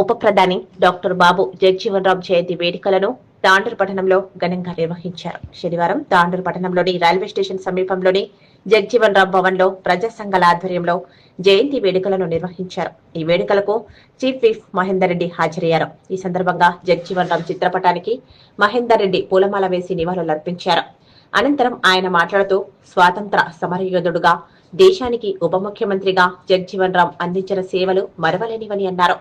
ఉప ప్రధాని డాక్టర్ బాబు జగ్జీవన్ రామ్ జయంతి వేడుకలను తాండూరు పట్టణంలో ఘనంగా నిర్వహించారు. శనివారం తాండూరు పట్టణంలోని రైల్వే స్టేషన్ సమీపంలోని జగ్జీవన్ రామ్ భవన్లో ప్రజా సంఘాల ఆధ్వర్యంలో జయంతి వేడుకలను నిర్వహించారు. ఈ వేడుకలకు చీఫ్ విప్ మహేందర్ రెడ్డి హాజరయ్యారు. ఈ సందర్భంగా జగ్జీవన్ రామ్ చిత్రపటానికి మహేందర్ రెడ్డి పూలమాల వేసి నివాళులర్పించారు అనంతరం ఆయన మాట్లాడుతూ స్వాతంత్ర సమరయోధుడుగా దేశానికి ఉప ముఖ్యమంత్రిగా జగ్జీవన్ రామ్ అందించిన సేవలు మరవలేనివని అన్నారు.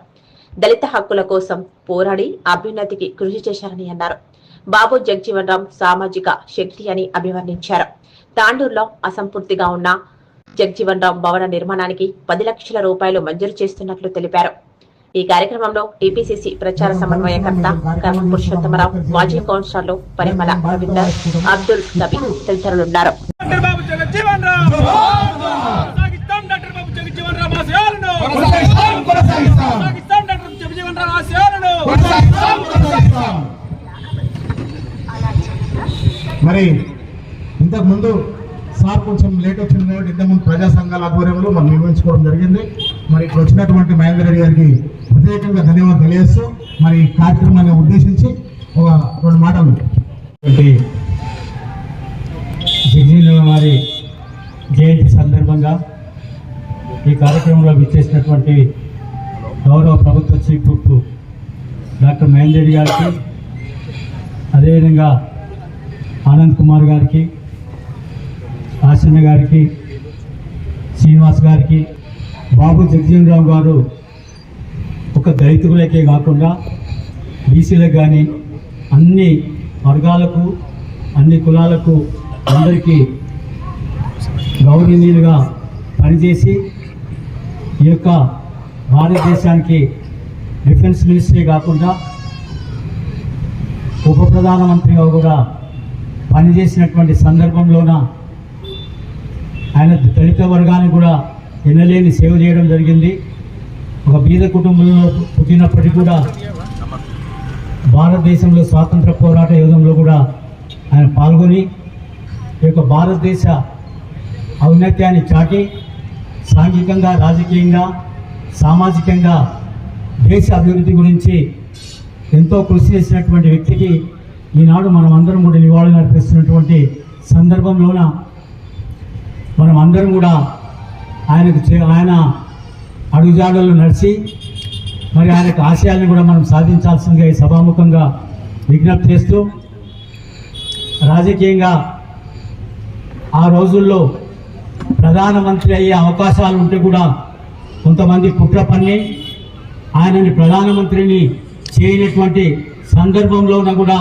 దళిత హక్కుల కోసం పోరాడి అభ్యున్నతికి కృషి చేశారని అన్నారు. బాబు జగ్జీవన్ రామ్ సామాజిక శక్తి అని అభివర్ణించారు. తాండూరులో అసంపూర్తిగా ఉన్న జగ్జీవన్ రామ్ భవన నిర్మాణానికి పది లక్షల రూపాయలు మంజూరు చేస్తున్నట్లు తెలిపారు. ఈ కార్యక్రమంలో టీపీసీసీ ప్రచార సమన్వయకర్త కర్మ పురుషోత్తమరావు మాజీ కౌన్సిలర్లు పరిమళ రవీందర్ అబ్దుల్ నబీ తదితరులున్నారు. మరి ఇంతకుముందు సార్ కొంచెం లేట్ వచ్చింది కాబట్టి ఇంతకుముందు ప్రజా సంఘాల ఆధ్వర్యంలో మనం నిర్వహించుకోవడం జరిగింది. మరి ఇక్కడ వచ్చినటువంటి మహేందర్ రెడ్డి గారికి ప్రత్యేకంగా ధన్యవాదాలు తెలియజేస్తూ మరి ఈ కార్యక్రమాన్ని ఉద్దేశించి ఒక రెండు మాటలు. జగజీవన వారి జయంతి సందర్భంగా ఈ కార్యక్రమంలో విచ్చేసినటువంటి గౌరవ ప్రభుత్వ చీఫ్ డాక్టర్ మహేందర్ రెడ్డి గారికి అదేవిధంగా ఆనంద్ కుమార్ గారికి ఆశన్న గారికి శ్రీనివాస్ గారికి బాబు జగజీవన్ రావు గారు ఒక దళితులకే కాకుండా బీసీలకు కానీ అన్ని వర్గాలకు అన్ని కులాలకు అందరికీ గౌరవనీయులుగా పనిచేసి ఈ యొక్క భారతదేశానికి డిఫెన్స్ మినిస్ట్రీ కాకుండా ఉప ప్రధానమంత్రిగా కూడా పనిచేసినటువంటి సందర్భంలోన ఆయన దళిత వర్గానికి కూడా ఎన్నలేని సేవ చేయడం జరిగింది. ఒక బీద కుటుంబంలో పుట్టినప్పటికీ కూడా భారతదేశంలో స్వాతంత్ర పోరాట యుగంలో కూడా ఆయన పాల్గొని ఈ యొక్క భారతదేశ ఔన్నత్యాన్ని చాటి సాంఘికంగా రాజకీయంగా సామాజికంగా దేశ అభివృద్ధి గురించి ఎంతో కృషి చేసినటువంటి వ్యక్తికి ఈనాడు మనం అందరం కూడా నివాళులు అర్పిస్తున్నటువంటి సందర్భంలోన మనం అందరం కూడా ఆయనకు చే- ఆయన అడుగుజాడలు నడిచి మరి ఆయన ఆశయాలను కూడా మనం సాధించాల్సిందిగా ఈ సభాముఖంగా విజ్ఞప్తి చేస్తూ రాజకీయంగా ఆ రోజుల్లో ప్రధానమంత్రి అయ్యే అవకాశాలు ఉంటే కూడా కొంతమంది కుట్ర పన్ని ఆయనని ప్రధానమంత్రిని చేయనటువంటి సందర్భంలోన కూడా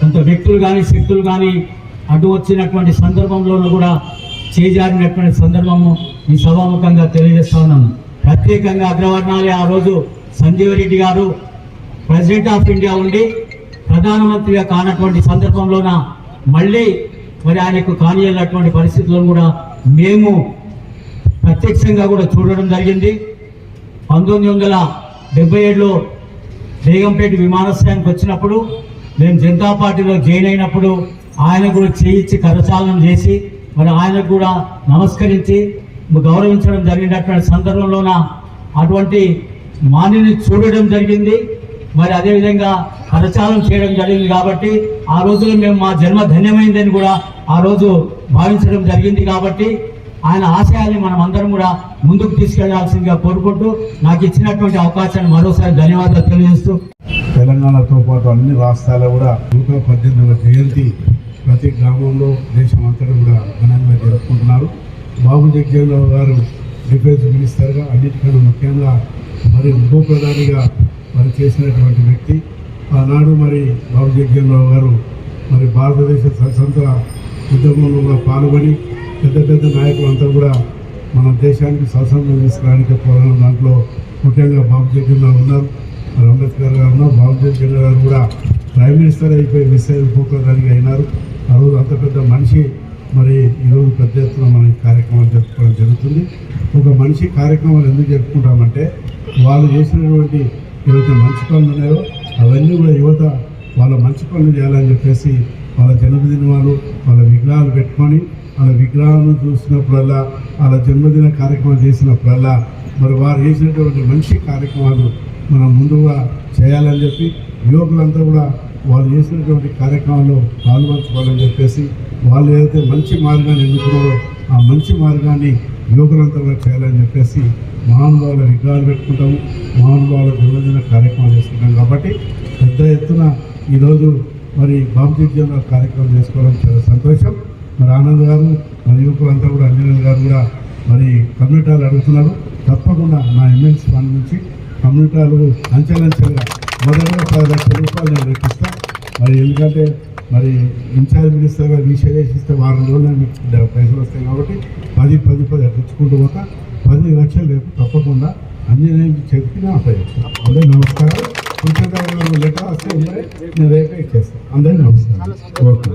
కొంత వ్యక్తులు కానీ శక్తులు కానీ అడ్డు వచ్చినటువంటి సందర్భంలోనూ కూడా చేజారినటువంటి సందర్భము ఈ సభాముఖంగా తెలియజేస్తా ఉన్నాను ప్రత్యేకంగా అగ్రవర్ణాలే ఆ రోజు సంజీవ్ రెడ్డి గారు ప్రెసిడెంట్ ఆఫ్ ఇండియా ఉండి ప్రధానమంత్రిగా కానటువంటి సందర్భంలోన మళ్ళీ మరి ఆయనకు కానియనటువంటి పరిస్థితులను కూడా మేము ప్రత్యక్షంగా కూడా చూడడం జరిగింది. పంతొమ్మిది వందల డెబ్బై ఏడులో బేగంపేట విమానాశ్రయానికి వచ్చినప్పుడు మేము జనతా పార్టీలో జాయిన్ అయినప్పుడు ఆయన కూడా చేయించి కరచాలనం చేసి మరి ఆయనకు కూడా నమస్కరించి గౌరవించడం జరిగినటువంటి సందర్భంలోన అటువంటి మానిని చూడడం జరిగింది. మరి అదేవిధంగా కరచాలనం చేయడం జరిగింది కాబట్టి ఆ రోజులో మేము మా జన్మ ధన్యమైందని కూడా ఆ రోజు భావించడం జరిగింది కాబట్టి ఆయన ఆశయాన్ని మనం అందరం కూడా ముందుకు తీసుకెళ్ళాల్సిందిగా కోరుకుంటూ నాకు ఇచ్చినటువంటి అవకాశాన్ని మరోసారి ధన్యవాదాలు తెలియజేస్తూ తెలంగాణతో పాటు అన్ని రాష్ట్రాల్లో కూడా నూట పద్దెనిమిదవ జయంతి ప్రతి గ్రామంలో దేశం అంతటా కూడా ఘనంగా జరుపుకుంటున్నారు. బాబు జగ్జీవన్ గారు డిఫెన్స్ మినిస్టర్గా అన్నిటికన్నా ముఖ్యంగా మరి ఉప ప్రధానిగా మరి చేసినటువంటి వ్యక్తి. ఆనాడు మరి బాబు జగ్జీవన్ గారు మరి భారతదేశ స్వతంత్ర ఉద్యమంలో కూడా పాల్గొని పెద్ద పెద్ద నాయకులంతా కూడా మన దేశానికి స్వాతంత్రం తీసుకురావడానికి పోరాడిన దాంట్లో ముఖ్యంగా బాబు జగ్జీవన్ ఉన్నారు. మరి అంబేద్కర్ గారు ఉన్నారు జన్ గారు కూడా ప్రైమ్ మినిస్టర్ అయిపోయి మిస్ అయిపోకడానికి అయినారు. ఆ రోజు అంత పెద్ద మనిషి మరి ఈరోజు పెద్ద ఎత్తున మనం కార్యక్రమాలు జరుపుకోవడం జరుగుతుంది. ఒక మనిషి కార్యక్రమాలు ఎందుకు జరుపుకుంటామంటే వాళ్ళు చేసినటువంటి ఏవైతే మంచి పనులు ఉన్నాయో అవన్నీ కూడా యువత వాళ్ళ మంచి పనులు చేయాలని చెప్పేసి వాళ్ళ జన్మదినాలు వాళ్ళ విగ్రహాలు పెట్టుకొని వాళ్ళ విగ్రహాలను చూసినప్పుడల్లా వాళ్ళ జన్మదిన కార్యక్రమం చేసినప్పుడల్లా మరి వారు చేసినటువంటి మంచి కార్యక్రమాలు మనం ముందుగా చేయాలని చెప్పి యువకులంతా కూడా వాళ్ళు చేసినటువంటి కార్యక్రమంలో పాల్పంచుకోవాలని చెప్పేసి వాళ్ళు ఏదైతే మంచి మార్గాన్ని ఎన్నుకున్నారో ఆ మంచి మార్గాన్ని యువకులంతా కూడా చేయాలని చెప్పేసి మహానుభావుల రికార్డు పెట్టుకుంటాము. మహానుభావుల దినదిన కార్యక్రమాలు చేసుకుంటాం కాబట్టి పెద్ద ఎత్తున ఈరోజు మరి బాబు కార్యక్రమం చేసుకోవడం చాలా సంతోషం. మరి ఆనంద్ గారు మరి యువకులంతా కూడా అంజనేయులు గారు కూడా మరి కమ్యూనిటాలు అడుగుతున్నారు. తప్పకుండా నా ఎమ్మెల్సీ ఫండ్ నుంచి కమ్యూనిటాలు అంచెలంచెలుగా మొదట పది లక్షల రూపాయలు నేను రేపిస్తాను మరి ఎందుకంటే మరి ఇన్ఛార్జ్ మినిస్టర్గా విషయేసిస్తే వారం రోజులు మీకు పైసలు వస్తాయి కాబట్టి పది పది పది అట్లా ఇచ్చుకుంటూ పోతా. పది లక్షలు రేపు తప్పకుండా అంజనేయ చేతికి నేను అప్లై చేస్తాను అందరికీ నమస్కారం కొంచెం లెటర్ వస్తే నేను రేపే ఇచ్చేస్తాను అందరికీ నమస్కారం. ఓకే.